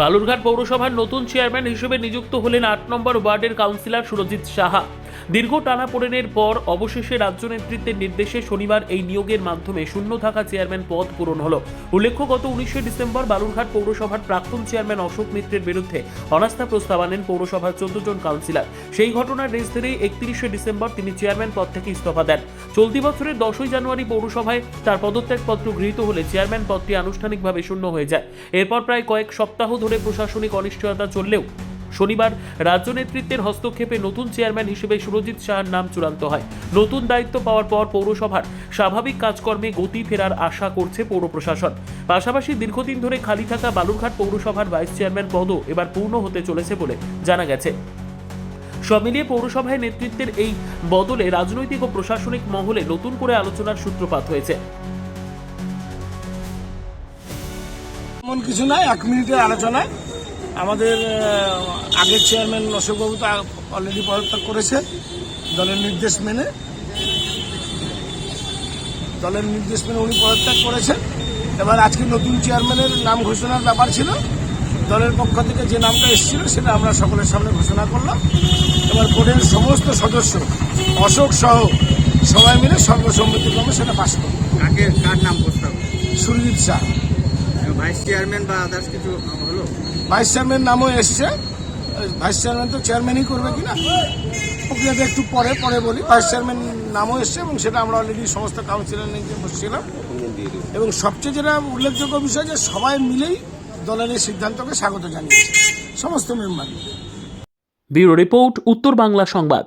বালুরঘাট পৌরসভার নতুন চেয়ারম্যান হিসেবে নিযুক্ত হলেন আট নম্বর ওয়ার্ডের কাউন্সিলর সুরজিৎ সাহা। দীর্ঘ টানাপোড়েনের পর অবশেষে রাজ্য নেতৃত্বের নির্দেশে শনিবার এই নিয়োগের মাধ্যমে শূন্য থাকা চেয়ারম্যান পদ পূরণ হলো। উল্লেখ্য, গত উনিশে ডিসেম্বর বালুরঘাট পৌরসভার প্রাক্তন চেয়ারম্যান অশোক মিত্রের বিরুদ্ধে অনাস্থা প্রস্তাব আনেন পৌরসভার চোদ্দ জন কাউন্সিলর। সেই ঘটনার রেস ধরে একত্রিশে ডিসেম্বর তিনি চেয়ারম্যান পদ থেকে ইস্তফা দেন। চলতি বছরের দশই জানুয়ারি পৌরসভায় তার পদত্যাগপত্র গৃহীত হলে চেয়ারম্যান পদটি আনুষ্ঠানিকভাবে শূন্য হয়ে যায়। এরপর প্রায় কয়েক সপ্তাহ ধরে প্রশাসনিক অনিশ্চয়তা চললেও শনিবার রাজ্য নেতৃত্বের হস্তক্ষেপে নতুন চেয়ারম্যান হিসেবে সুরজিৎ শাহর নাম চূড়ান্ত হয়। নতুন দায়িত্ব পাওয়ার পর পৌরসভার স্বাভাবিক কাজকর্মে গতি ফেরার আশা করছে পৌর প্রশাসন। পাশাপাশি দীর্ঘদিন ধরে খালি থাকা বালুরঘাট পৌরসভার ভাইস চেয়ারম্যান পদও এবার পূর্ণ হতে চলেছে বলে জানা গেছে। সব মিলিয়ে পৌরসভায় নেতৃত্বের এই বদলে রাজনৈতিক ও প্রশাসনিক মহলে নতুন করে আলোচনার সূত্রপাত হয়েছে। কিছু নাই, এক মিনিটের আলোচনায়। আমাদের আগের চেয়ারম্যান অশোকবাবু তো অলরেডি পদত্যাগ করেছে দলের নির্দেশ মেনে। দলের নির্দেশ মেনে উনি পদত্যাগ করেছেন। এবার আজকে নতুন চেয়ারম্যানের নাম ঘোষণার ব্যাপার ছিল। দলের পক্ষ থেকে যে নামটা এসেছিল সেটা আমরা সকলের সামনে ঘোষণা করলাম। এবার বোর্ডের সমস্ত সদস্য অশোক সহ সবাই মিলে সর্বসম্মতিক্রমে সেটা পাশ করল। কাকে কার নাম প্রস্তাব সুরজিৎ শাহ। ভাইস চেয়ারম্যান বা আদার্স কিছু হলো? ভাইস চেয়ারম্যান নামও এসছে। ভাইস চেয়ারম্যান তো চেয়ারম্যানই করবে কিনা? প্রক্রিয়াটা একটু পরে পরে বলি। ভাইস চেয়ারম্যান নামও এসছে এবং সেটা আমরা অলরেডি সমস্ত কাউন্সিলর নিয়ে বসছিলাম। এবং সবচেয়ে যেটা উল্লেখযোগ্য বিষয় যে সবাই মিলেই দলের এই সিদ্ধান্তকে স্বাগত জানিয়েছে, সমস্ত মেম্বার ব্যুরো রিপোর্ট, উত্তর বাংলা সংবাদ।